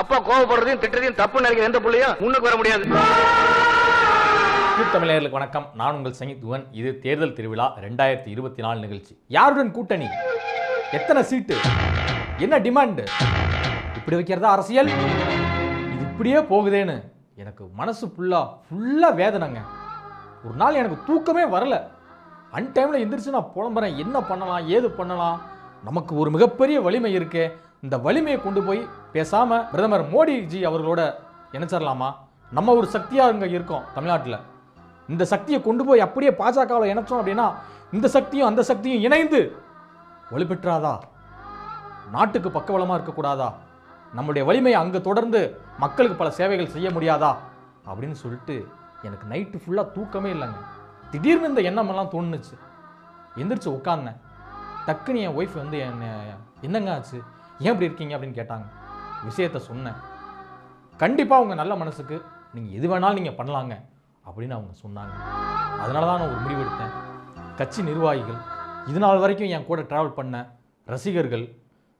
அப்பா கோவப்படுறதையும் திட்டத்தையும் தப்பு நினைக்கிற எந்த பிள்ளையும் முன்னுக்கு வர முடியாது. தமிழர்களுக்கு வணக்கம். நான் உங்கள் சங்கித்துவன் இது தேர்தல் திருவிழா ரெண்டாயிரத்தி இருபத்தி நாலு நிகழ்ச்சி. யாருடன் கூட்டணி? எத்தனை சீட்டு? என்ன டிமாண்டு இப்படி வைக்கிறதா அரசியல்? இது இப்படியே போகுதேன்னு எனக்கு மனசு ஃபுல்லாக ஃபுல்லாக வேதனைங்க. ஒரு நாள் எனக்கு தூக்கமே வரல. அன் டைமில் எந்திரிச்சு நான் புலம்புறேன். என்ன பண்ணலாம்? ஏது பண்ணலாம்? நமக்கு ஒரு மிகப்பெரிய வலிமை இருக்குது இந்த வலிமையை கொண்டு போய் பேசாமல் பிரதமர் மோடிஜி அவர்களோட இணைச்சிடலாமா நம்ம ஒரு சக்தியாக இங்கே இருக்கோம் தமிழ்நாட்டில். இந்த சக்தியை கொண்டு போய் அப்படியே பாஜகவில் இணைச்சோம் அப்படின்னா இந்த சக்தியும் அந்த சக்தியும் இணைந்து வலுப்பெற்றாதா நாட்டுக்கு பக்கவளமாக இருக்கக்கூடாதா? நம்முடைய வலிமையை அங்கே தொடர்ந்து மக்களுக்கு பல சேவைகள் செய்ய முடியாதா? அப்படின்னு சொல்லிட்டு எனக்கு நைட்டு ஃபுல்லாக தூக்கமே இல்லைங்க. திடீர்னு இந்த எண்ணமெல்லாம் தோணுச்சு. எந்திரிச்சு உட்காந்தேன் டக்குன்னு என் ஒய்ஃப் வந்து என்ன என்னங்க ஆச்சு? ஏன் இப்படி இருக்கீங்க அப்படின்னு கேட்டாங்க. விஷயத்த சொன்னேன். கண்டிப்பாக உங்கள் நல்ல மனசுக்கு நீங்கள் எது வேணாலும் நீங்கள் பண்ணலாங்க அப்படின்னு அவங்க சொன்னாங்க. அதனால தான் நான் ஒரு முடிவு எடுத்தேன். கட்சி நிர்வாகிகள் இது நாள் வரைக்கும் என் கூட ட்ராவல் பண்ண ரசிகர்கள்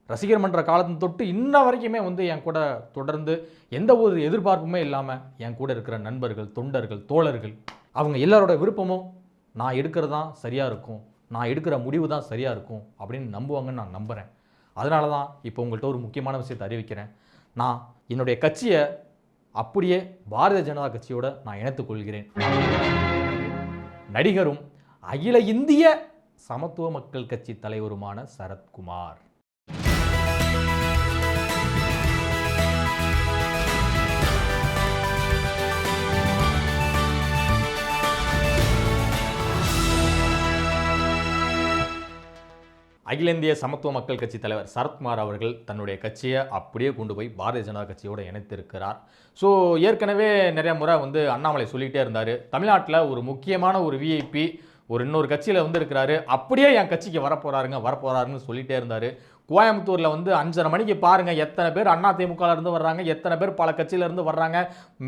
ரசிகர் மன்ற காலத்து தொட்டு இன்ன வரைக்குமே வந்து என் கூட தொடர்ந்து எந்த ஒரு எதிர்பார்ப்புமே இல்லாமல் என் கூட இருக்கிற நண்பர்கள் தொண்டர்கள் தோழர்கள் அவங்க எல்லாரோட விருப்பமும் நான் எடுக்கிறது தான் சரியாக இருக்கும் நான் எடுக்கிற முடிவு தான் சரியாக இருக்கும் அப்படின்னு நம்புவாங்கன்னு நான் நம்புகிறேன் அதனால தான் இப்போ உங்கள்கிட்ட ஒரு முக்கியமான விஷயத்தை அறிவிக்கிறேன். நான் என்னுடைய கட்சியை அப்படியே பாரதிய ஜனதா கட்சியோட நான் இணைத்துக் கொள்கிறேன் நடிகரும் அகில இந்திய சமத்துவ மக்கள் கட்சி தலைவருமான சரத்குமார். அகில இந்திய சமத்துவ மக்கள் கட்சி தலைவர் சரத்குமார் அவர்கள் தன்னுடைய கட்சியை அப்படியே கொண்டு போய் பாரதிய ஜனதா கட்சியோடு இணைத்திருக்கிறார். ஸோ ஏற்கனவே நிறைய முறை வந்து அண்ணாமலை சொல்லிகிட்டே இருந்தார். தமிழ்நாட்டில் ஒரு முக்கியமான ஒரு விஐபி ஒரு இன்னொரு கட்சியில் வந்து இருக்கிறாரு அப்படியே என் கட்சிக்கு வரப்போகிறாருங்க வரப்போகிறாருன்னு சொல்லிகிட்டே இருந்தார். கோயம்புத்தூரில் வந்து அஞ்சரை மணிக்கு பாருங்கள் எத்தனை பேர் அண்ணா திமுகலேருந்து வர்றாங்க எத்தனை பேர் பல கட்சியிலேருந்து வர்றாங்க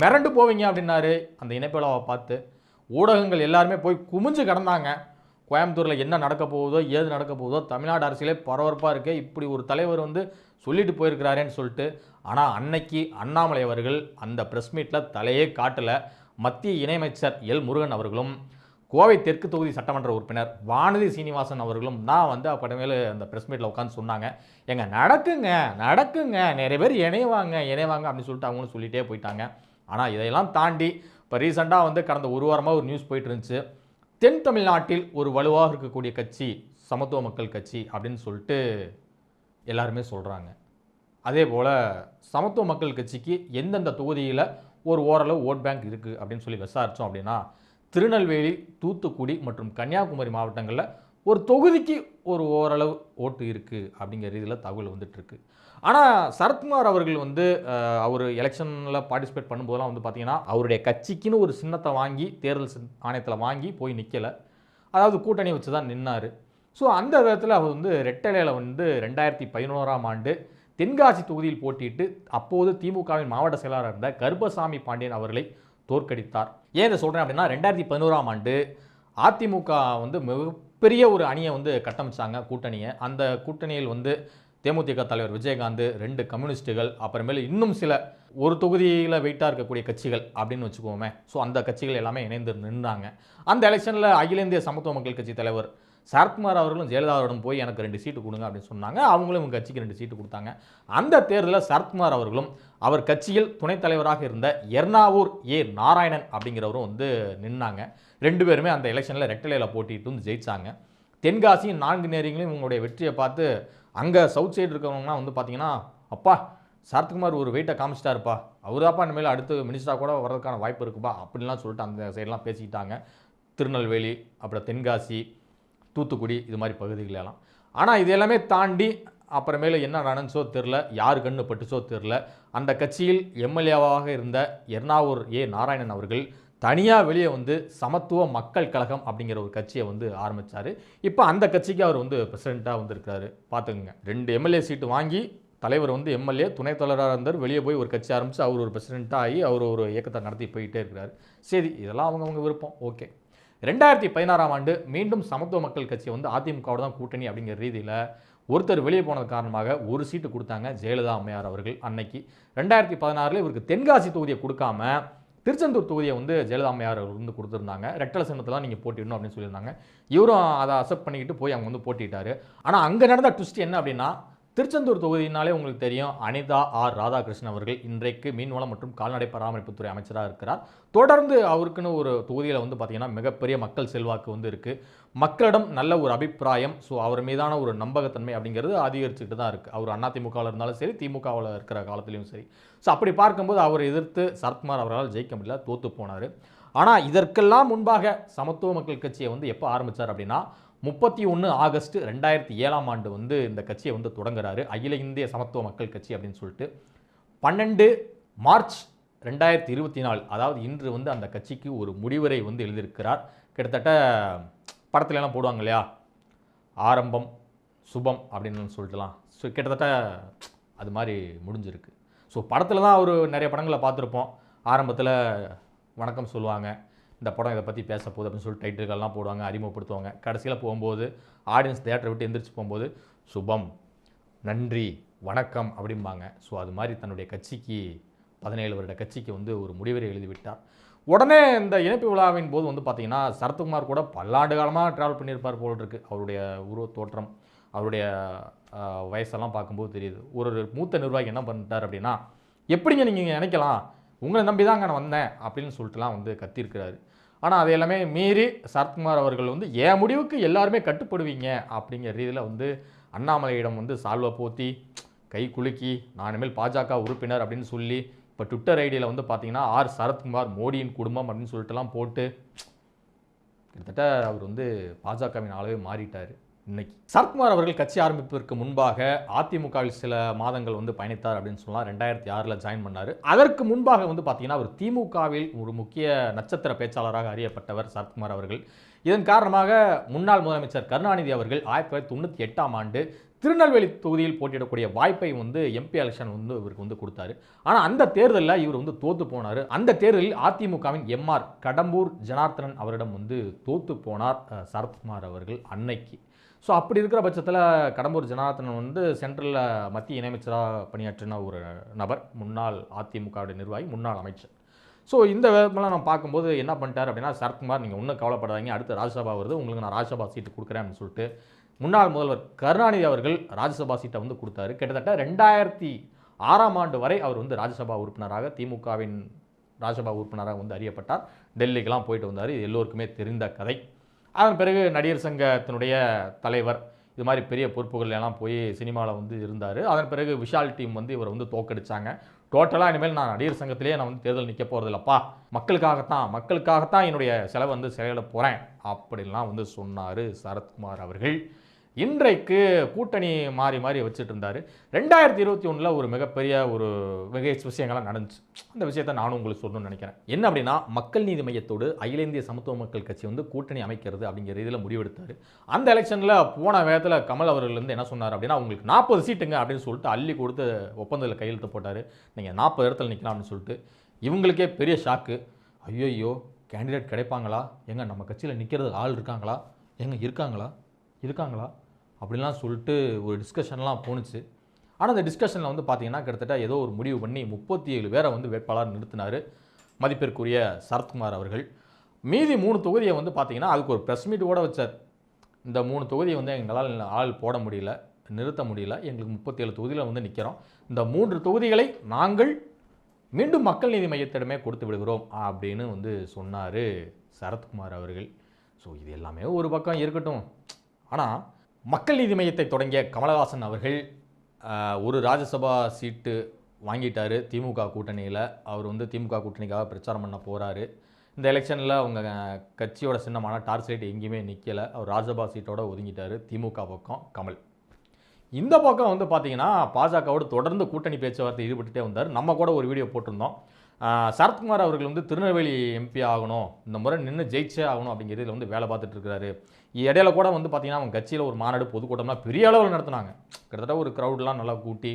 மிரண்டு போவீங்க அப்படின்னாரு. அந்த இணைப்பிழாவை பார்த்து ஊடகங்கள் எல்லாருமே போய் குமிஞ்சு கிடந்தாங்க. கோயம்புத்தூரில் என்ன நடக்க போகுதோ ஏது நடக்க போகுதோ தமிழ்நாடு அரசியலே பரபரப்பாக இருக்கு. இப்படி ஒரு தலைவர் வந்து சொல்லிட்டு போயிருக்கிறாரேன்னு சொல்லிட்டு ஆனால் அன்னைக்கு அண்ணாமலை அவர்கள் அந்த ப்ரெஸ் மீட்டில் தலையே காட்டல. மத்திய இணையமைச்சர் எல் முருகன் அவர்களும் கோவை தெற்கு தொகுதி சட்டமன்ற உறுப்பினர் வானதி சீனிவாசன் அவர்களும் நான் வந்து அப்புறமேல அந்த ப்ரெஸ் மீட்டில் உட்காந்து சொன்னாங்க. எங்கள் நடக்குங்க நடக்குங்க நிறைய பேர் இணைவாங்க இணைவாங்க அப்படின்னு சொல்லிட்டு அவங்களும் சொல்லிகிட்டே போயிட்டாங்க. ஆனால் இதையெல்லாம் தாண்டி இப்போ ரீசெண்டாக வந்து கடந்த ஒரு வாரமாக ஒரு நியூஸ் போயிட்டு இருந்துச்சு. தென் தமிழ்நாட்டில் ஒரு வலுவாக இருக்கக்கூடிய கட்சி சமத்துவ மக்கள் கட்சி அப்படின்னு சொல்லிட்டு எல்லாருமே சொல்கிறாங்க அதே போல் சமத்துவ மக்கள் கட்சிக்கு எந்தெந்த தொகுதியில் ஒரு ஓரளவு ஓட் பேங்க் இருக்குது அப்படின்னு சொல்லி விசாரித்தோம் அப்படின்னா திருநெல்வேலி தூத்துக்குடி மற்றும் கன்னியாகுமரி மாவட்டங்களில் ஒரு தொகுதிக்கு ஒரு ஓரளவு ஓட்டு இருக்குது அப்படிங்கிற ரீதியில் தகவல் வந்துட்டுருக்கு ஆனால் சரத்குமார் அவர்கள் வந்து அவர் எலெக்ஷனில் பார்ட்டிசிபேட் பண்ணும்போதெல்லாம் வந்து பார்த்தீங்கன்னா அவருடைய கட்சிக்குன்னு ஒரு சின்னத்தை வாங்கி தேர்தல் ஆணையத்தில் வாங்கி போய் நிற்கலை அதாவது கூட்டணி வச்சு தான் நின்னார். ஸோ அந்த விதத்தில் அவர் வந்து ரெட்டலையில் வந்து ரெண்டாயிரத்தி பதினோராம் ஆண்டு தென்காசி தொகுதியில் போட்டியிட்டு அப்போது திமுகவின் மாவட்ட செயலாளர் இருந்த கருப்பசாமி பாண்டியன் அவர்களை தோற்கடித்தார். ஏன் இதை சொல்கிறேன் அப்படின்னா ரெண்டாயிரத்தி பதினோராம் ஆண்டு அதிமுக வந்து மிகப்பெரிய ஒரு அணியை வந்து கட்டமைச்சாங்க கூட்டணியை. அந்த கூட்டணியில் வந்து தேமுதிக தலைவர் விஜயகாந்த் ரெண்டு கம்யூனிஸ்ட்டுகள் அப்புறமேல இன்னும் சில ஒரு தொகுதியில் வெயிட்டாக இருக்கக்கூடிய கட்சிகள் அப்படின்னு வச்சுக்கோமே. ஸோ அந்த கட்சிகள் எல்லாமே இணைந்து நின்றாங்க. அந்த எலெக்ஷனில் அகில இந்திய சமத்துவ மக்கள் கட்சி தலைவர் சரத்குமார் அவர்களும் ஜெயலலிதாவிடம் போய் எனக்கு ரெண்டு சீட்டு கொடுங்க அப்படின்னு சொன்னாங்க. அவங்களும் இவங்க கட்சிக்கு ரெண்டு சீட்டு கொடுத்தாங்க. அந்த தேர்தலில் சரத்குமார் அவர்களும் அவர் கட்சியில் துணைத் தலைவராக இருந்த எர்ணாவூர் ஏ. நாராயணன் அப்படிங்கிறவரும் வந்து நின்னாங்க. ரெண்டு பேருமே அந்த எலெக்ஷனில் ரெட்டலையில் போட்டிட்டு வந்து ஜெயித்தாங்க தென்காசி நான்கு நேரிங்களும் இவங்களுடைய வெற்றியை பார்த்து அங்கே சவுத் சைடு இருக்கிறவங்கலாம் வந்து பார்த்தீங்கன்னா அப்பா சரத்குமார் ஒரு வெயிட்டை காமிச்சிட்டாருப்பா. அவராப்பா இனிமேல் அடுத்து மினிஸ்டராக கூட வர்றதுக்கான வாய்ப்பு இருக்குப்பா. அப்படின்லாம் சொல்லிட்டு அந்த சைடெலாம் பேசிக்கிட்டாங்க. திருநெல்வேலி அப்புறம் தென்காசி தூத்துக்குடி இது மாதிரி பகுதிகளெல்லாம். ஆனால் இது எல்லாமே தாண்டி அப்புறமேல என்ன நடந்துச்சோ தெரில யார் கண்ணு பட்டுச்சோ தெரில அந்த கட்சியில் எம்எல்ஏவாக இருந்த எர்ணாவூர் ஏ. நாராயணன் அவர்கள் தனியாக வெளியே வந்து சமத்துவ மக்கள் கழகம் அப்படிங்கிற ஒரு கட்சியை வந்து ஆரம்பித்தார் இப்போ அந்த கட்சிக்கு அவர் வந்து பிரசிடெண்ட்டாக வந்திருக்காரு பார்த்துக்குங்க ரெண்டு எம்எல்ஏ சீட்டு வாங்கி தலைவர் வந்து எம்எல்ஏ துணைத் தலைவராக இருந்தார். வெளியே போய் ஒரு கட்சி ஆரம்பித்து அவர் ஒரு பிரசிடெண்ட்டாக ஆகி அவர் ஒரு இயக்கத்தை நடத்தி போயிட்டே இருக்கிறார். சரி இதெல்லாம் அவங்கவுங்க விருப்பம். ஓகே. ரெண்டாயிரத்தி பதினாறாம் ஆண்டு மீண்டும் சமத்துவ மக்கள் கட்சி வந்து அதிமுகவோட தான் கூட்டணி அப்படிங்கிற ரீதியில் ஒருத்தர் வெளியே போனது காரணமாக ஒரு சீட்டு கொடுத்தாங்க ஜெயலலிதா அம்மையார் அவர்கள் அன்னைக்கு. ரெண்டாயிரத்தி பதினாறில் இவருக்கு தென்காசி தொகுதியை கொடுக்காம திருச்செந்தூர் தொகுதியை வந்து ஜெயலலிதாமையார் வந்து கொடுத்துருந்தாங்க. ரெக்டல சின்னத்தில் நீங்கள் போட்டிடணும் அப்படின்னு சொல்லியிருந்தாங்க. இவரும் அதை அக்செப்ட் பண்ணிக்கிட்டு போய் அவங்க வந்து போட்டிட்டாரு. ஆனால் அங்கே நடந்த ட்விஸ்ட் என்ன அப்படின்னா திருச்செந்தூர் தொகுதியினாலே உங்களுக்கு தெரியும் அனிதா ஆர் ராதாகிருஷ்ணன் அவர்கள் இன்றைக்கு மீன்வளம் மற்றும் கால்நடை பராமரிப்புத்துறை அமைச்சராக இருக்கிறார். தொடர்ந்து அவருக்குன்னு ஒரு தொகுதியில் வந்து பார்த்திங்கன்னா மிகப்பெரிய மக்கள் செல்வாக்கு வந்து இருக்குது மக்களிடம் நல்ல ஒரு அபிப்பிராயம் ஸோ அவர் மீதான ஒரு நம்பகத்தன்மை அப்படிங்கிறது அதிகரிச்சுக்கிட்டு தான் இருக்குது அவர் அண்ணா திமுகவில் இருந்தாலும் சரி திமுகவில் இருக்கிற காலத்துலேயும் சரி. ஸோ அப்படி பார்க்கும்போது அவரை எதிர்த்து சரத்குமார் அவரால் ஜெயிக்க முடியல தோற்று போனார். ஆனால் இதற்கெல்லாம் முன்பாக சமத்துவ மக்கள் கட்சியை வந்து எப்போ ஆரம்பித்தார் அப்படின்னா முப்பத்தி ஒன்று ஆகஸ்ட் ரெண்டாயிரத்தி ஏழாம் ஆண்டு வந்து இந்த கட்சியை வந்து தொடங்குறாரு. அகில இந்திய சமத்துவ மக்கள் கட்சி அப்படின்னு சொல்லிட்டு பன்னெண்டு மார்ச் ரெண்டாயிரத்தி இருபத்தி நாலு அதாவது இன்று வந்து அந்த கட்சிக்கு ஒரு முடிவுரை வந்து எழுதியிருக்கிறார். கிட்டத்தட்ட படத்துல எல்லாம் போடுவாங்க இல்லையா? ஆரம்பம் சுபம் அப்படின்னு சொல்லிட்டுலாம். ஸோ கிட்டத்தட்ட அது மாதிரி முடிஞ்சிருக்கு. ஸோ படத்தில் தான் அவர் நிறைய படங்களை பார்த்துருப்போம். ஆரம்பத்தில் வணக்கம் சொல்லுவாங்க. இந்த படம் இதை பற்றி பேச போகுது அப்படின்னு சொல்லி டைட்டில்கள்லாம் போடுவாங்க அறிமுகப்படுத்துவாங்க. கடைசியில் போகும்போது ஆடியன்ஸ் தேட்டரை விட்டு எந்திரிச்சு போகும்போது சுபம் நன்றி வணக்கம் அப்படிம்பாங்க. ஸோ அது மாதிரி தன்னுடைய கட்சிக்கு பதினேழு வருட கட்சிக்கு வந்து ஒரு முடிவரை எழுதிவிட்டார் உடனே இந்த இணைப்பு விழாவின் போது வந்து பார்த்திங்கன்னா சரத்குமார் கூட பல்லாண்டு காலமாக ட்ராவல் பண்ணியிருப்பார் போல் இருக்குது அவருடைய உருவ தோற்றம் அவருடைய வயசெல்லாம் பார்க்கும்போது தெரியுது. ஒரு ஒரு மூத்த நிர்வாகி என்ன பண்ணிட்டார் அப்படின்னா எப்படிங்க நீங்கள் நினைக்கலாம் உங்களை நம்பி தான் நான் வந்தேன் அப்படின்னு சொல்லிட்டுலாம் வந்து கத்தியிருக்கிறாரு. ஆனால் அதை எல்லாமே மீறி சரத்குமார் அவர்கள் வந்து என் முடிவுக்கு எல்லாருமே கட்டுப்படுவீங்க அப்படிங்கிற ரீதியில் வந்து அண்ணாமலையிடம் வந்து சால்வை போத்தி கை குலுக்கி நான் இனிமேல் பாஜக உறுப்பினர் அப்படின்னு சொல்லி இப்போ ட்விட்டர் ஐடியில் வந்து பார்த்தீங்கன்னா ஆர் சரத்குமார் மோடியின் குடும்பம் அப்படின்னு சொல்லிட்டுலாம் போட்டு கிட்டத்தட்ட அவர் வந்து பாஜகவின் ஆளவே மாறிட்டார். இன்னைக்கு. சரத்குமார் அவர்கள் கட்சி ஆரம்பிப்பதற்கு முன்பாக அதிமுகவில் சில மாதங்கள் வந்து பயணித்தார் அப்படின்னு சொல்லலாம். ரெண்டாயிரத்தி ஆறில் ஜாயின் பண்ணார். அதற்கு முன்பாக வந்து பார்த்தீங்கன்னா அவர் திமுகவில் ஒரு முக்கிய நட்சத்திர பேச்சாளராக அறியப்பட்டவர் சரத்குமார் அவர்கள். இதன் காரணமாக முன்னாள் முதலமைச்சர் கருணாநிதி அவர்கள் ஆயிரத்தி தொள்ளாயிரத்தி தொண்ணூற்றி எட்டாம் ஆண்டு திருநெல்வேலி தொகுதியில் போட்டியிடக்கூடிய வாய்ப்பை வந்து எம்பி எலெக்ஷன் வந்து இவருக்கு வந்து கொடுத்தாரு. ஆனால் அந்த தேர்தலில் இவர் வந்து தோத்து போனார். அந்த தேர்தலில் அதிமுகவின் எம்ஆர் கடம்பூர் ஜனார்த்தனன் அவரிடம் வந்து தோத்து போனார் சரத்குமார் அவர்கள் அன்னைக்கு. ஸோ அப்படி இருக்கிற பட்சத்தில் கடம்பூர் ஜனார்த்தனன் வந்து சென்ட்ரலில் மத்திய இணையமைச்சராக பணியாற்றின ஒரு நபர். முன்னாள் அதிமுகவுடைய நிர்வாகி முன்னாள் அமைச்சர். ஸோ இந்த விதமெல்லாம் நம்ம பார்க்கும்போது என்ன பண்ணிட்டார் அப்படின்னா சரத்குமார் நீங்கள் ஒன்றும் கவலைப்படாதீங்க அடுத்து ராஜ்யசபா வருது உங்களுக்கு நான் ராஜ்யசபா சீட்டு கொடுக்குறேன் அப்படின்னு சொல்லிட்டு முன்னாள் முதல்வர் கருணாநிதி அவர்கள் ராஜ்யசபா சீட்டை வந்து கொடுத்தாரு. கிட்டத்தட்ட ரெண்டாயிரத்தி ஆறாம் ஆண்டு வரை அவர் வந்து ராஜ்யசபா உறுப்பினராக திமுகவின் ராஜ்யசபா உறுப்பினராக வந்து அறியப்பட்டார். டெல்லிக்கெலாம் போயிட்டு வந்தார். இது எல்லோருக்குமே தெரிந்த கதை. அதன் பிறகு நடிகர் சங்கத்தினுடைய தலைவர் இது மாதிரி பெரிய பொறுப்புகள் எல்லாம் போய் சினிமாவில் வந்து இருந்தார். அதன் பிறகு விஷால் டீம் வந்து இவரை வந்து தோக்கடிச்சாங்க டோட்டலாக இனிமேல் நான் நடிகர் சங்கத்திலேயே நான் வந்து தேர்தல் நிற்க போகிறதில்லப்பா மக்களுக்காகத்தான் மக்களுக்காகத்தான் என்னுடைய செலவு வந்து செலவிட போகிறேன் அப்படின்லாம் வந்து சொன்னார் சரத்குமார் அவர்கள். இன்றைக்கு கூட்டணி மாறி மாறி வச்சுட்டு இருந்தார் ரெண்டாயிரத்தி இருபத்தி ஒன்றில் ஒரு மிகப்பெரிய ஒரு மிக விஷயங்கள்லாம் நடந்துச்சு. அந்த விஷயத்தை நானும் உங்களுக்கு சொல்லணும்னு நினைக்கிறேன். என்ன அப்படின்னா மக்கள் நீதி மையத்தோடு அகில இந்திய சமத்துவ மக்கள் கட்சி வந்து கூட்டணி அமைக்கிறது அப்படிங்கிற இதில் முடிவெடுத்தார். அந்த எலெக்ஷனில் போன வேகத்தில் கமல் அவர்கள் வந்து என்ன சொன்னார் அப்படின்னா உங்களுக்கு நாற்பது சீட்டுங்க அப்படின்னு சொல்லிட்டு அள்ளி கொடுத்து ஒப்பந்தத்தில் கையெழுத்து போட்டார். நீங்கள் நாற்பது இடத்துல நிற்கலாம் அப்படின்னு சொல்லிட்டு. இவங்களுக்கே பெரிய ஷாக்கு. ஐயோ கேண்டிடேட் கிடைப்பாங்களா? எங்க நம்ம கட்சியில் நிற்கிறது ஆள் இருக்காங்களா? எங்கே இருக்காங்களா? இருக்காங்களா? அப்படிலாம் சொல்லிட்டு ஒரு டிஸ்கஷன்லாம் போணுச்சு. ஆனால் அந்த டிஸ்கஷனில் வந்து பார்த்தீங்கன்னா கிட்டத்தட்ட ஏதோ ஒரு முடிவு பண்ணி முப்பத்தி ஏழு பேரை வந்து வேட்பாளர் நிறுத்தினார் மதிப்பிற்குரிய சரத்குமார் அவர்கள். மீதி மூணு தொகுதியை வந்து பார்த்தீங்கன்னா அதுக்கு ஒரு ப்ரெஸ் மீட் கூட வச்சார். இந்த மூணு தொகுதியை வந்து எங்களால் ஆள் போட முடியல நிறுத்த முடியல. எங்களுக்கு முப்பத்தி ஏழு தொகுதியில் வந்து நிற்கிறோம் இந்த மூன்று தொகுதிகளை நாங்கள் மீண்டும் மக்கள் நீதி மையத்திடமே கொடுத்து விடுகிறோம் அப்படின்னு வந்து சொன்னார் சரத்குமார் அவர்கள். ஸோ இது எல்லாமே ஒரு பக்கம் இருக்கட்டும். ஆனால் மக்கள் நீதி மையத்தை தொடங்கிய கமலஹாசன் அவர்கள் ஒரு ராஜ்யசபா சீட்டு வாங்கிட்டார் திமுக கூட்டணியில். அவர் வந்து திமுக கூட்டணிக்காக பிரச்சாரம் பண்ண போகிறாரு இந்த எலெக்ஷனில் அவங்க கட்சியோட சின்னமான டார்ச் லைட் எங்கேயுமே நிற்கலை அவர் ராஜ்யசபா சீட்டோட ஒதுங்கிட்டார் திமுக பக்கம் கமல். இந்த பக்கம் வந்து பார்த்திங்கன்னா பாஜகவோடு தொடர்ந்து கூட்டணி பேச்சுவார்த்தை ஈடுபட்டுட்டே வந்தார். நம்ம கூட ஒரு வீடியோ போட்டிருந்தோம். சரத்குமார் அவர்கள் வந்து திருநெல்வேலி எம்பி ஆகணும். இந்த முறை நின்று ஜெயிச்சே ஆகணும் அப்படிங்கிறதுல வந்து வேலை பார்த்துட்டு இருக்காரு. இடையில கூட வந்து பார்த்தீங்கன்னா அவங்க கட்சியில் ஒரு மாநாடு பொதுக்கூட்டம்லாம் பெரிய அளவில் நடத்துனாங்க. கிட்டத்தட்ட ஒரு க்ரௌட்லாம் நல்லா கூட்டி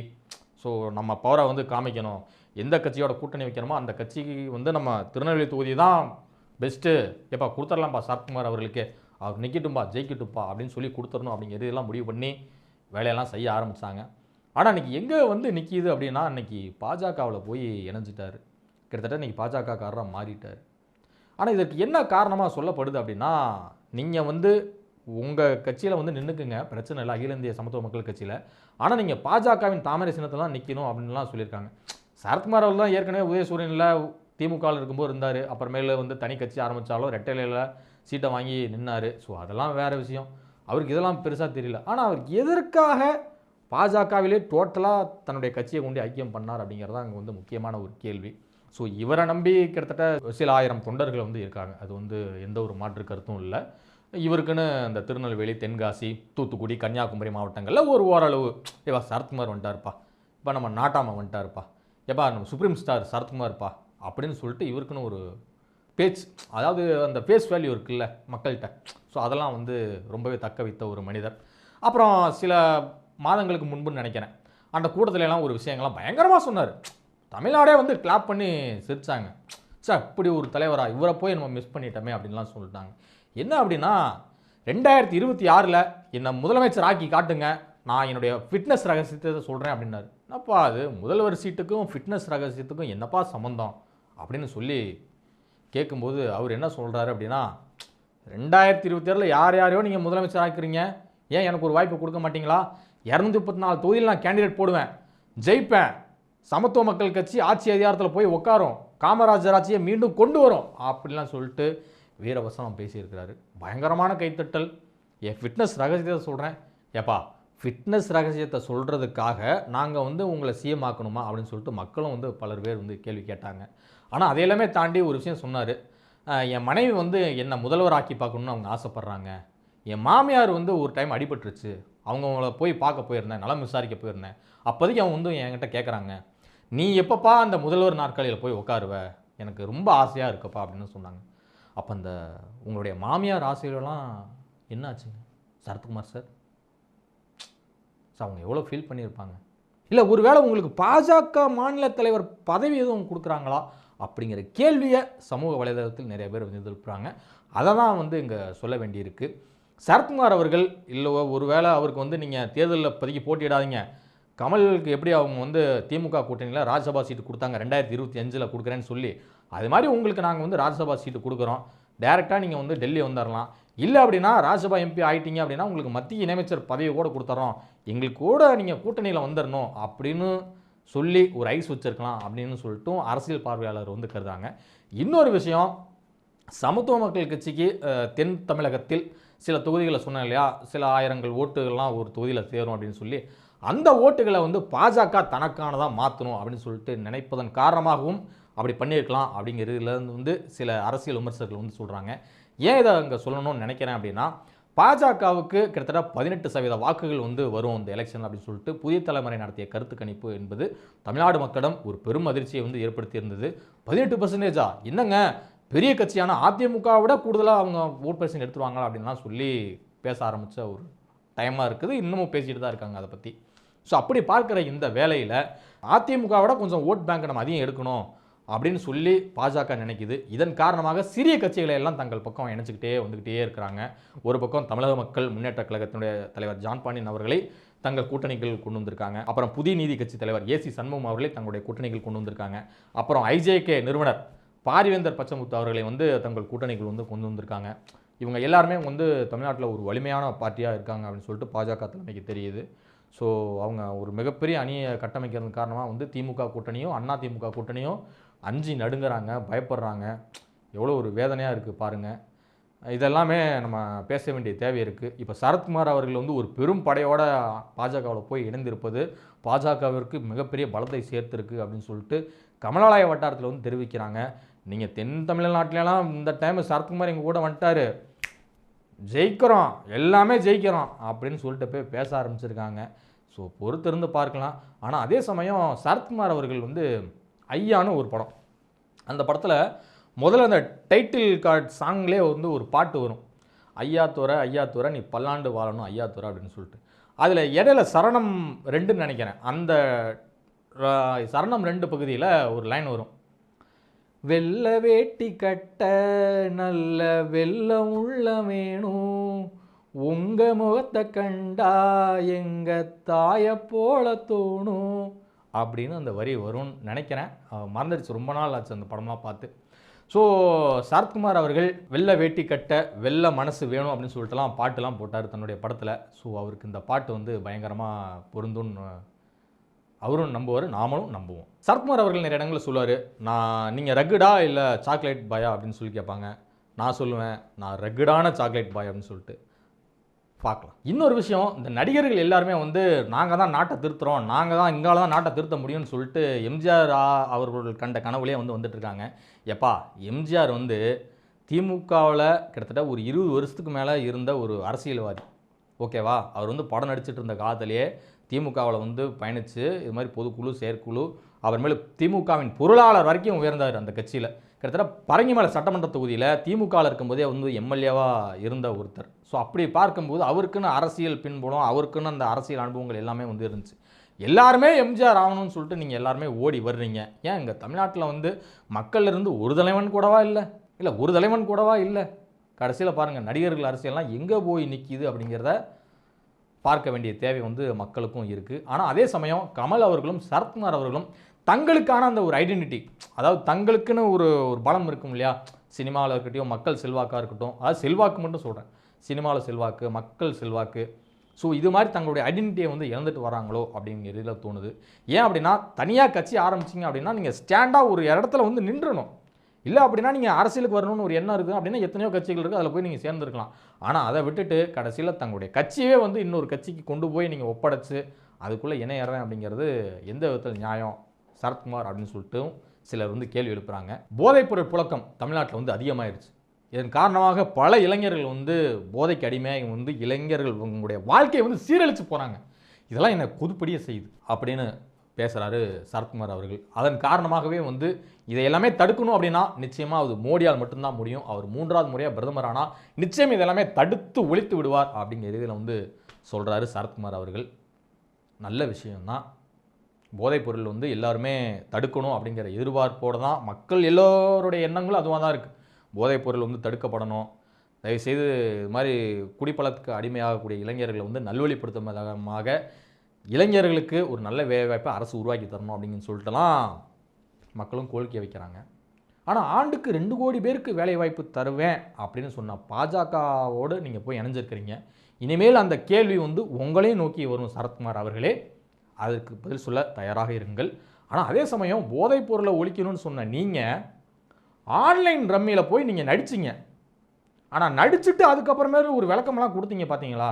ஸோ நம்ம பவரை வந்து காமிக்கணும். எந்த கட்சியோட கூட்டணி வைக்கிறோமோ அந்த கட்சிக்கு வந்து நம்ம திருநெல்வேலி தொகுதி தான் பெஸ்ட்டு எப்பா கொடுத்துடலாம்ப்பா சரத்குமார் அவர்களுக்கு. அவர் நிற்கட்டும்பா ஜெயிக்கட்டும்பா அப்படின்னு சொல்லி கொடுத்துடணும் அப்படிங்கிறது எல்லாம் முடிவு பண்ணி வேலையெல்லாம் செய்ய ஆரம்பித்தாங்க ஆனால் இன்றைக்கி எங்கே வந்து நிற்கிது அப்படின்னா இன்னைக்கு பாஜகவில் போய் இணைஞ்சிட்டாரு. கிட்டத்தட்ட இன்னைக்கு பாஜகக்காரராக மாறிட்டார். ஆனால் இதற்கு என்ன காரணமாக சொல்லப்படுது அப்படின்னா நீங்கள் வந்து உங்கள் கட்சியில் வந்து நின்றுக்குங்க பிரச்சனை இல்லை. அகில இந்திய சமத்துவ மக்கள் கட்சியில். ஆனால் நீங்கள் பாஜகவின் தாமரை சின்னத்தெல்லாம் நிற்கணும் அப்படின்லாம் சொல்லியிருக்காங்க. சரத்குமார் அவர் தான் ஏற்கனவே உதயசூரியனில் திமுகவில் இருக்கும்போது இருந்தார். அப்புறமேல வந்து தனி கட்சி ஆரம்பித்தாலும் ரெட்டையில சீட்டை வாங்கி நின்னார். ஸோ அதெல்லாம் வேறு விஷயம். அவருக்கு இதெல்லாம் பெருசாக தெரியல. ஆனால் அவர் எதற்காக பாஜகவிலே டோட்டலாக தன்னுடைய கட்சியை கொண்டு ஐக்கியம் பண்ணார் அப்படிங்கிறது தான் அங்கே வந்து முக்கியமான ஒரு கேள்வி. ஸோ இவரை நம்பி கிட்டத்தட்ட சில ஆயிரம் தொண்டர்கள் வந்து இருக்காங்க. அது வந்து எந்த ஒரு மாற்று கருத்தும் இல்லை. இவருக்குன்னு அந்த திருநெல்வேலி தென்காசி தூத்துக்குடி கன்னியாகுமரி மாவட்டங்களில் ஒரு ஓரளவு ஏவா சரத்குமார் வந்துட்டாருப்பா. இப்போ நம்ம நாட்டாம வந்துட்டாருப்பா. ஏப்பா நம்ம சுப்ரீம் ஸ்டார் சரத்குமார்ப்பா அப்படின்னு சொல்லிட்டு இவருக்குன்னு ஒரு பேச்சு அதாவது அந்த ஃபேஸ் வேல்யூ இருக்குல்ல மக்கள்கிட்ட. ஸோ அதெல்லாம் வந்து ரொம்பவே தக்க வைத்த ஒரு மனிதர். அப்புறம் சில மாதங்களுக்கு முன்புன்னு நினைக்கிறேன். அந்த கூட்டத்திலலாம் ஒரு விஷயங்கள்லாம் பயங்கரமாக சொன்னார். தமிழ்நாடே வந்து கிளாப் பண்ணி சிரிச்சாங்க. சார் இப்படி ஒரு தலைவராக இவரை போய் நம்ம மிஸ் பண்ணிட்டோமே அப்படின்லாம் சொல்லிட்டாங்க. என்ன அப்படின்னா ரெண்டாயிரத்தி இருபத்தி ஆறில் என்னை முதலமைச்சர் ஆக்கி காட்டுங்க. நான் என்னுடைய ஃபிட்னஸ் ரகசியத்தை சொல்கிறேன் அப்படின்னாரு. என்னப்பா அது? முதல்வர் சீட்டுக்கும் ஃபிட்னஸ் ரகசியத்துக்கும் என்னப்பா சம்மந்தம் அப்படின்னு சொல்லி கேட்கும்போது அவர் என்ன சொல்கிறாரு அப்படின்னா ரெண்டாயிரத்தி இருபத்தி ஆறில் யார் யாரையோ நீங்கள் முதலமைச்சர் ஆக்குறீங்க? ஏன் எனக்கு ஒரு வாய்ப்பு கொடுக்க மாட்டீங்களா? இரநூத்தி முப்பத்தி நாலு தொகுதியில் நான் கேண்டிடேட் போடுவேன். ஜெயிப்பேன். சமத்துவ மக்கள் கட்சி ஆட்சி அதிகாரத்தில் போய் உட்காரும் காமராஜர் ஆட்சியை மீண்டும் கொண்டு வரும். அப்படிலாம் சொல்லிட்டு வீரவசனம் பேசியிருக்கிறாரு. பயங்கரமான கைத்தட்டல். என் ஃபிட்னஸ் ரகசியத்தை சொல்கிறேன் ஏப்பா ஃபிட்னஸ் ரகசியத்தை சொல்கிறதுக்காக நாங்கள் வந்து உங்களை சிஎம் ஆக்கணுமா அப்படின்னு சொல்லிட்டு மக்களும் வந்து பலர் பேர் வந்து கேள்வி கேட்டாங்க. ஆனால் அதையெல்லாமே தாண்டி ஒரு விஷயம் சொன்னார். என் மனைவி வந்து என்னை முதல்வர் ஆக்கி பார்க்கணுன்னு அவங்க ஆசைப்பட்றாங்க. என் மாமியார் வந்து ஒரு டைம் அடிபட்டுருச்சு. அவங்க அவங்கள போய் பார்க்க போயிருந்தேன். நலம் விசாரிக்க போயிருந்தேன். அப்போதைக்கு அவங்க வந்து என்கிட்ட கேட்குறாங்க நீ எப்பப்பா அந்த முதல்வர் நாற்காலியில் போய் உட்காருவ எனக்கு ரொம்ப ஆசையாக இருக்குப்பா அப்படின்னு சொன்னாங்க. அப்போ அந்த உங்களுடைய மாமியார் ஆசையிலலாம் என்ன ஆச்சுங்க சரத்குமார் சார்? சார் அவங்க எவ்வளோ ஃபீல் பண்ணியிருப்பாங்க? இல்லை ஒருவேளை உங்களுக்கு பாஜக மாநில தலைவர் பதவி எதுவும் கொடுக்குறாங்களா? அப்படிங்கிற கேள்வியை சமூக வலைதளத்தில் நிறைய பேர் வந்து எழுப்புறாங்க அதை தான் வந்து இங்கே சொல்ல வேண்டியிருக்கு. சரத்குமார் அவர்கள் இல்லை ஒருவேளை அவருக்கு வந்து நீங்கள் தேர்தலில் பதுக்கி போட்டியிடாதீங்க. கமலுக்கு எப்படி அவங்க வந்து திமுக கூட்டணியில் ராஜ்யசபா சீட்டு கொடுத்தாங்க ரெண்டாயிரத்தி இருபத்தி அஞ்சில் கொடுக்குறேன்னு சொல்லி அது மாதிரி உங்களுக்கு நாங்கள் வந்து ராஜ்யசபா சீட்டு கொடுக்குறோம். டேரெக்டாக நீங்கள் வந்து டெல்லி வந்துடலாம் இல்லை அப்படின்னா ராஜ்யசபா எம்பி ஆயிட்டீங்க அப்படின்னா உங்களுக்கு மத்திய இணையமைச்சர் பதவி கூட கொடுத்துறோம் எங்களுக்கு கூட நீங்கள் கூட்டணியில் வந்துடணும் அப்படின்னு சொல்லி ஒரு ஐஸ் வச்சிருக்கலாம் அப்படின்னு சொல்லிட்டும் அரசியல் பார்வையாளர் வந்து கருதாங்க. இன்னொரு விஷயம் சமத்துவ மக்கள் கட்சிக்கு தென் தமிழகத்தில் சில தொகுதிகளை சொன்னேன் இல்லையா? சில ஆயிரங்கள் ஓட்டுகள்லாம் ஒரு தொகுதியில் சேரும் அப்படின்னு சொல்லி அந்த ஓட்டுகளை வந்து பாஜக தனக்கானதாக மாற்றணும் அப்படின்னு சொல்லிட்டு நினைப்பதன் காரணமாகவும் அப்படி பண்ணியிருக்கலாம் அப்படிங்கிறதுலேருந்து வந்து சில அரசியல் விமர்சகர்கள் வந்து சொல்கிறாங்க ஏன் இதை அங்கே சொல்லணும்னு நினைக்கிறேன் அப்படின்னா பாஜகவுக்கு கிட்டத்தட்ட பதினெட்டு சதவீத வாக்குகள் வந்து வரும் இந்த எலெக்ஷன் அப்படின்னு சொல்லிட்டு புதிய தலைமுறை நடத்திய கருத்து கணிப்பு என்பது தமிழ்நாடு மக்களிடம் ஒரு பெரும் அதிர்ச்சியை வந்து ஏற்படுத்தியிருந்தது. பதினெட்டு பர்சன்டேஜா என்னங்க? பெரிய கட்சியான அதிமுக விட கூடுதலாக அவங்க ஓட் பர்சன்ட் எடுத்துருவாங்களா அப்படின்லாம் சொல்லி பேச ஆரம்பித்த ஒரு டைமாக இருக்குது. இன்னமும் பேசிகிட்டு தான் இருக்காங்க அதை பற்றி ஸோ அப்படி பார்க்குற இந்த வேலையில் அதிமுகவோட கொஞ்சம் ஓட் பேங்க் நம்ம அதிகம் எடுக்கணும் அப்படின்னு சொல்லி பாஜக நினைக்குது. இதன் காரணமாக சிறிய கட்சிகளை எல்லாம் தங்கள் பக்கம் இணைச்சிக்கிட்டே வந்துக்கிட்டே இருக்கிறாங்க. ஒரு பக்கம் தமிழக மக்கள் முன்னேற்ற கழகத்தினுடைய தலைவர் ஜான் பாண்டியன் அவர்களை தங்கள் கூட்டணிகள் கொண்டு வந்திருக்காங்க. அப்புறம் புதிய நீதி கட்சி தலைவர் ஏசி சண்முகம் அவர்களை தங்களுடைய கூட்டணிகள் கொண்டு வந்திருக்காங்க. அப்புறம் ஐஜேகே நிறுவனர் பாரிவேந்தர் பச்சமுத்து அவர்களை வந்து தங்கள் கூட்டணிகள் வந்து கொண்டு வந்திருக்காங்க. இவங்க எல்லாருமே வந்து தமிழ்நாட்டில் ஒரு வலிமையான பார்ட்டியாக இருக்காங்க அப்படின்னு சொல்லிட்டு பாஜக தலைமைக்கு தெரியுது. ஸோ அவங்க ஒரு மிகப்பெரிய அணியை கட்டமைக்கிறது காரணமாக வந்து திமுக கூட்டணியும் அண்ணா திமுக கூட்டணியும் அஞ்சு நடுங்குறாங்க பயப்படுறாங்க. எவ்வளோ ஒரு வேதனையாக இருக்குது பாருங்கள் இதெல்லாமே நம்ம பேச வேண்டிய தேவை இருக்குது இப்போ சரத்குமார் அவர்கள் வந்து ஒரு பெரும் படையோட பாஜகவில் போய் இணைந்திருப்பது பாஜகவிற்கு மிகப்பெரிய பலத்தை சேர்த்துருக்கு அப்படின்னு சொல்லிட்டு கமலாலய வட்டாரத்தில் வந்து தெரிவிக்கிறாங்க. நீங்கள் தென் தமிழ்நாட்டிலலாம் இந்த டைம் சரத்குமார் எங்கள் கூட வந்துட்டாரு. ஜெயிக்கிறோம் எல்லாமே ஜெயிக்கிறோம் அப்படின்னு சொல்லிட்டு போய் பேச ஆரம்பிச்சிருக்காங்க. ஸோ பொறுத்திருந்து பார்க்கலாம். ஆனால் அதே சமயம் சரத்குமார் அவர்கள் வந்து ஐயான்னு ஒரு படம். அந்த படத்தில் முதல்ல அந்த டைட்டில் கார்டு சாங்லேயே வந்து ஒரு பாட்டு வரும். ஐயா துறை ஐயா துறை நீ பல்லாண்டு வாழணும் ஐயா துறை அப்படின்னு சொல்லிட்டு. அதில் இடையில சரணம் ரெண்டுன்னு நினைக்கிறேன். அந்த சரணம் ரெண்டு பகுதியில் ஒரு லைன் வரும். வெள்ள வேட்டி கட்ட நல்ல வெள்ளம் உள்ள வேணும் உங்க முகத்தை கண்டா எங்க தாய போல தோணும் அப்படின்னு அந்த வரி வரும்னு நினைக்கிறேன். மறந்துடுச்சு. ரொம்ப நாள் ஆச்சு அந்த படம்லாம் பார்த்து. ஸோ சரத்குமார் அவர்கள் வெள்ளை வேட்டி கட்ட வெள்ளை மனசு வேணும் அப்படின்னு சொல்லிட்டுலாம் பாட்டுலாம் போட்டார் தன்னுடைய படத்தில். ஸோ அவருக்கு இந்த பாட்டு வந்து பயங்கரமாக பொருந்தும்னு அவரும் நம்புவார் நாமளும் நம்புவோம். சரத்குமார் அவர்கள் நிறைய இடங்களில் சொல்லுவார் நான் நீங்கள் ரகுடா இல்லை சாக்லேட் பாயா அப்படின்னு சொல்லி கேட்பாங்க. நான் சொல்லுவேன் நான் ரகுடான சாக்லேட் பாய் அப்படின்னு சொல்லிட்டு. பார்க்கலாம். இன்னொரு விஷயம் இந்த நடிகர்கள் எல்லாருமே வந்து நாங்கள் தான் நாட்டை திருத்துறோம் நாங்கள் தான் இங்கால தான் நாட்டை திருத்த முடியும்னு சொல்லிட்டு எம்ஜிஆர் ஆ- அவர்கள் கண்ட கனவுலேயே வந்து வந்துட்டு இருக்காங்க எப்பா எம்ஜிஆர் வந்து திமுகவில் கிட்டத்தட்ட ஒரு இருபது வருஷத்துக்கு மேலே இருந்த ஒரு அரசியல்வாதி. ஓகேவா? அவர் வந்து படம் நடிச்சிட்டு இருந்த காலத்திலேயே திமுகவில் வந்து பயணித்து இது மாதிரி பொதுக்குழு செயற்குழு அவர் மேலே திமுகவின் பொருளாளர் வரைக்கும் உயர்ந்தார் அந்த கட்சியில். கிட்டத்தட்ட பரங்கிமலை சட்டமன்ற தொகுதியில் திமுகவில் இருக்கும்போதே வந்து எம்எல்ஏவாக இருந்த ஒருத்தர். ஸோ அப்படி பார்க்கும்போது அவருக்குன்னு அரசியல் பின்புலம் அவருக்குன்னு அந்த அரசியல் அனுபவங்கள் எல்லாமே வந்து இருந்துச்சு. எல்லாருமே எம்ஜிஆர் ஆகணும்னு சொல்லிட்டு நீங்கள் எல்லாருமே ஓடி வர்றீங்க. ஏன் இங்கே தமிழ்நாட்டில் வந்து மக்கள் இருந்து ஒரு தலைவன் கூடவா இல்லை? இல்லை ஒரு தலைவன் கூடவா இல்லை? கடைசியில் பாருங்கள் நடிகர்கள் அரசியல்லாம் எங்கே போய் நிற்கிது அப்படிங்கிறத பார்க்க வேண்டிய தேவை வந்து மக்களுக்கும் இருக்குது ஆனால் அதே சமயம் கமல் அவர்களும் சரத்குமார் அவர்களும் தங்களுக்கான அந்த ஒரு ஐடென்டிட்டி அதாவது தங்களுக்குன்னு ஒரு ஒரு பலம் இருக்கும் இல்லையா? சினிமாவில் இருக்கட்டும் மக்கள் செல்வாக்காக இருக்கட்டும். அதாவது செல்வாக்கு மட்டும் சொல்கிறேன் சினிமாவில் செல்வாக்கு மக்கள் செல்வாக்கு. ஸோ இது மாதிரி தங்களுடைய ஐடென்டிட்டியை வந்து இழந்துட்டு வராங்களோ அப்படிங்கிறதுல தோணுது. ஏன் அப்படின்னா தனியாக கட்சி ஆரம்பிச்சிங்க அப்படின்னா நீங்கள் ஸ்டாண்டாக ஒரு இடத்துல வந்து நின்றணும். இல்லை அப்படின்னா நீங்கள் அரசியலுக்கு வரணும்னு ஒரு எண்ணம் இருக்குது அப்படின்னா எத்தனையோ கட்சிகள் இருக்குது அதில் போய் நீங்கள் சேர்ந்துருக்கலாம். ஆனால் அதை விட்டுட்டு கடைசியில் தங்களுடைய கட்சியே வந்து இன்னொரு கட்சிக்கு கொண்டு போய் நீங்கள் ஒப்படைச்சு அதுக்குள்ளே இணையறேன் அப்படிங்கிறது எந்த விதத்தில் நியாயம்? சரத்குமார் அப்படின்னு சொல்லிட்டு சிலர் வந்து கேள்வி எழுப்புறாங்க. போதைப்பொருள் புழக்கம் தமிழ்நாட்டில் வந்து அதிகமாயிருச்சு. இதன் காரணமாக பல இளைஞர்கள் வந்து போதைக்கு அடிமையாக வந்து இளைஞர்கள் உங்களுடைய வாழ்க்கையை வந்து சீரழித்து போகிறாங்க இதெல்லாம் என்னை கொதுப்படியே செய்யுது அப்படின்னு பேசுகிறாரு சரத்குமார் அவர்கள். அதன் காரணமாகவே வந்து இதை எல்லாமே தடுக்கணும் அப்படின்னா நிச்சயமாக அது மோடியால் மட்டும்தான் முடியும். அவர் மூன்றாவது முறையாக பிரதமர் ஆனால் நிச்சயம் இதெல்லாமே தடுத்து ஒழித்து விடுவார் அப்படிங்கிற இதில் வந்து சொல்கிறாரு சரத்குமார் அவர்கள். நல்ல விஷயம்தான். போதைப்பொருள் வந்து எல்லாருமே தடுக்கணும் அப்படிங்கிற எதிர்பார்ப்போடு தான் மக்கள் எல்லோருடைய எண்ணங்களும் அதுவாக தான் இருக்குது போதைப்பொருள் வந்து தடுக்கப்படணும். தயவுசெய்து இது மாதிரி குடிப்பழத்துக்கு அடிமையாகக்கூடிய இளைஞர்களை வந்து நல்வழிப்படுத்தும் விதமாக இளைஞர்களுக்கு ஒரு நல்ல வேலைவாய்ப்பை அரசு உருவாக்கி தரணும் அப்படின்னு சொல்லிட்டுலாம் மக்களும் கோரிக்கை வைக்கிறாங்க. ஆனால் ஆண்டுக்கு ரெண்டு கோடி பேருக்கு வேலைவாய்ப்பு தருவேன் அப்படின்னு சொன்ன பாஜகவோடு நீங்கள் போய் இணைஞ்சிருக்கிறீங்க. இனிமேல் அந்த கேள்வி வந்து உங்களையும் நோக்கி வரும் சரத்குமார் அவர்களே. அதற்கு பதில் சொல்ல தயாராக இருங்கள். ஆனால் அதே சமயம் போதைப் பொருளை ஒழிக்கணும்னு சொன்ன நீங்கள் ஆன்லைன் ரம்மியில் போய் நீங்கள் நடிச்சிங்க. ஆனால் நடிச்சுட்டு அதுக்கப்புறமேல ஒரு விளக்கமெல்லாம் கொடுத்தீங்க பார்த்தீங்களா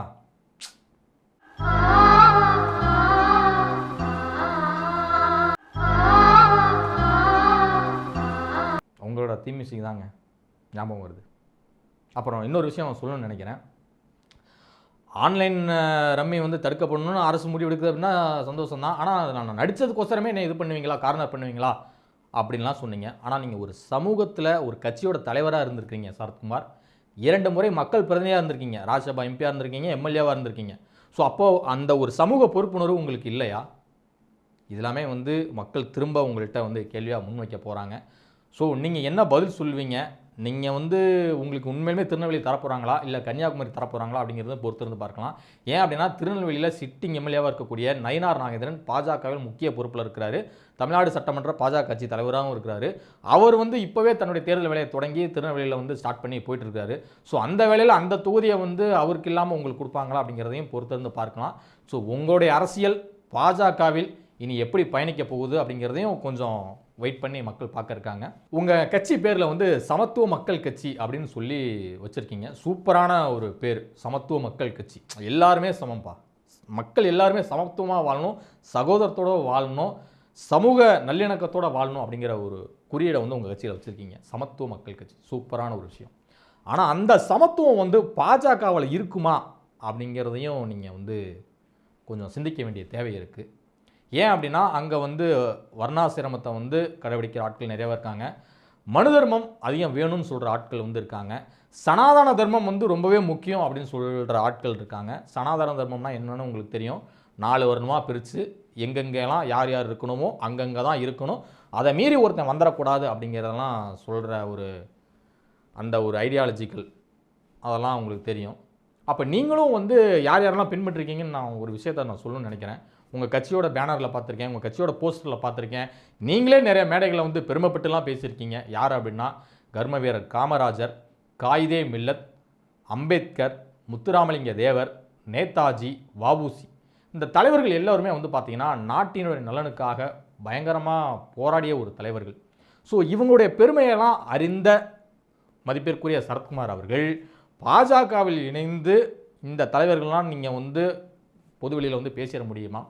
உங்களோட தீம் மியூசிக் தாங்க ஞாபகம் வருது. அப்புறம் இன்னொரு விஷயம் சொல்லணும்னு நினைக்கிறேன். ஆன்லைன் ரம்மி வந்து தடுக்கப்படணும்னு அரசு முடிவு எடுக்குது அப்படின்னா சந்தோஷம் தான் ஆனால் நான் நடித்ததுக்கோசரமே என்ன இது பண்ணுவீங்களா? கார்னர் பண்ணுவீங்களா? அப்படின்லாம் சொன்னீங்க. ஆனால் நீங்கள் ஒரு சமூகத்தில் ஒரு கட்சியோட தலைவராக இருந்திருக்கீங்க சரத்குமார். இரண்டு முறை மக்கள் பிரதிநிதியாக இருந்திருக்கீங்க. ராஜ்யசபா எம்பியாக இருந்திருக்கீங்க எம்எல்ஏவாக இருந்திருக்கீங்க. ஸோ அப்போது அந்த ஒரு சமூக பொறுப்புணர்வு உங்களுக்கு இல்லையா? இதெல்லாமே வந்து மக்கள் திரும்ப உங்கள்கிட்ட வந்து கேள்வியாக முன்வைக்க போகிறாங்க ஸோ நீங்கள் என்ன பதில் சொல்வீங்க நீங்கள் வந்து உங்களுக்கு உண்மையிலுமே திருநெல்வேலி தரப்போகிறாங்களா இல்லை கன்னியாகுமரி தரப்போகிறாங்களா அப்படிங்கிறத பொறுத்திருந்து பார்க்கலாம். ஏன் அப்படின்னா திருநெல்வேலியில் சிட்டிங் எம்எல்ஏவாக இருக்கக்கூடிய நயினார் நாகேந்திரன் பாஜகவில் முக்கிய பொறுப்பில் இருக்கிறாரு. தமிழ்நாடு சட்டமன்ற பாஜக கட்சி தலைவராகவும் இருக்கிறாரு. அவர் வந்து இப்போவே தன்னுடைய தேர்தல் வேலையை தொடங்கி திருநெல்வேலியில் வந்து ஸ்டார்ட் பண்ணி போயிட்டு இருக்காரு ஸோ அந்த வேலையில் அந்த தொகுதியை வந்து அவருக்கு இல்லாமல் உங்களுக்கு கொடுப்பாங்களா? அப்படிங்கிறதையும் பொறுத்திருந்து பார்க்கலாம். ஸோ உங்களுடைய அரசியல் பாஜகவில் இனி எப்படி பயணிக்க போகுது? அப்படிங்கிறதையும் கொஞ்சம் வெயிட் பண்ணி மக்கள் பார்க்க இருக்காங்க. உங்கள் கட்சி பேரில் வந்து சமத்துவ மக்கள் கட்சி அப்படின்னு சொல்லி வச்சுருக்கீங்க. சூப்பரான ஒரு பேர் சமத்துவ மக்கள் கட்சி. எல்லாருமே சமம்பா. மக்கள் எல்லாருமே சமத்துவமாக வாழணும் சகோதரத்தோட வாழணும் சமூக நல்லிணக்கத்தோட வாழணும் அப்படிங்கிற ஒரு குறியீடை வந்து உங்கள் கட்சியில் வச்சுருக்கீங்க. சமத்துவ மக்கள் கட்சி. சூப்பரான ஒரு விஷயம். ஆனால் அந்த சமத்துவம் வந்து பாஜகவில் இருக்குமா அப்படிங்கிறதையும் நீங்கள் வந்து கொஞ்சம் சிந்திக்க வேண்டிய தேவை இருக்குது ஏன் அப்படின்னா அங்கே வந்து வர்ணாசிரமத்தை வந்து கடைபிடிக்கிற ஆட்கள் நிறையவே இருக்காங்க. மனு தர்மம் அதிகம் வேணும்னு சொல்கிற ஆட்கள் வந்து இருக்காங்க. சனாதன தர்மம் வந்து ரொம்பவே முக்கியம் அப்படின்னு சொல்கிற ஆட்கள் இருக்காங்க. சனாதன தர்மம்னா என்னென்னு உங்களுக்கு தெரியும். நாலு வருணமாக பிரித்து எங்கெங்கெல்லாம் யார் யார் இருக்கணுமோ அங்கங்கே தான் இருக்கணும். அதை மீறி ஒருத்தன் வந்துடக்கூடாது அப்படிங்கிறதெல்லாம் சொல்கிற ஒரு அந்த ஒரு ஐடியாலஜிக்கல் அதெல்லாம் உங்களுக்கு தெரியும். அப்போ நீங்களும் வந்து யார் யாரெல்லாம் பின்பற்றிருக்கீங்கன்னு நான் ஒரு விஷயத்த நான் சொல்லணும்னு நினைக்கிறேன். உங்கள் கட்சியோட பேனரில் பார்த்துருக்கேன் உங்கள் கட்சியோட போஸ்டரில் பார்த்துருக்கேன். நீங்களே நிறைய மேடைகளை வந்து பெருமைப்பட்டுலாம் பேசியிருக்கீங்க. யார் அப்படின்னா கர்ம வீரர் காமராஜர் காயிதே மில்லத் அம்பேத்கர் முத்துராமலிங்க தேவர் நேதாஜி வாவூசி இந்த தலைவர்கள் எல்லாருமே வந்து பார்த்திங்கன்னா நாட்டினுடைய நலனுக்காக பயங்கரமாக போராடிய ஒரு தலைவர்கள். ஸோ இவங்களுடைய பெருமையெல்லாம் அறிந்த மதிப்பிற்குரிய சரத்குமார் அவர்கள் பாஜகவில் இணைந்து இந்த தலைவர்கள்லாம் நீங்கள் வந்து பொதுவெளியில் வந்து பேசிட முடியுமா?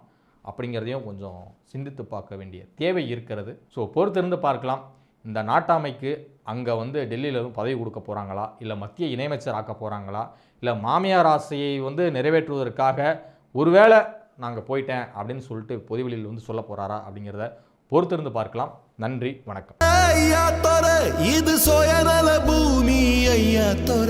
அப்படிங்கிறதையும் கொஞ்சம் சிந்தித்து பார்க்க வேண்டிய தேவை இருக்கிறது. ஸோ பொறுத்திருந்து பார்க்கலாம். இந்த நாட்டாமைக்கு அங்கே வந்து டெல்லியில் பதவி கொடுக்க போகிறாங்களா இல்லை மத்திய இணையமைச்சர் ஆக்க போகிறாங்களா இல்லை மாமியார் ஆசையை வந்து நிறைவேற்றுவதற்காக ஒருவேளை நாங்கள் போயிட்டேன் அப்படின்னு சொல்லிட்டு பொதுவெளியில் வந்து சொல்ல போகிறாரா அப்படிங்கிறத பொறுத்திருந்து பார்க்கலாம். நன்றி வணக்கம். ஐயா தொர இது சுயநல பூமி ஐயா தொர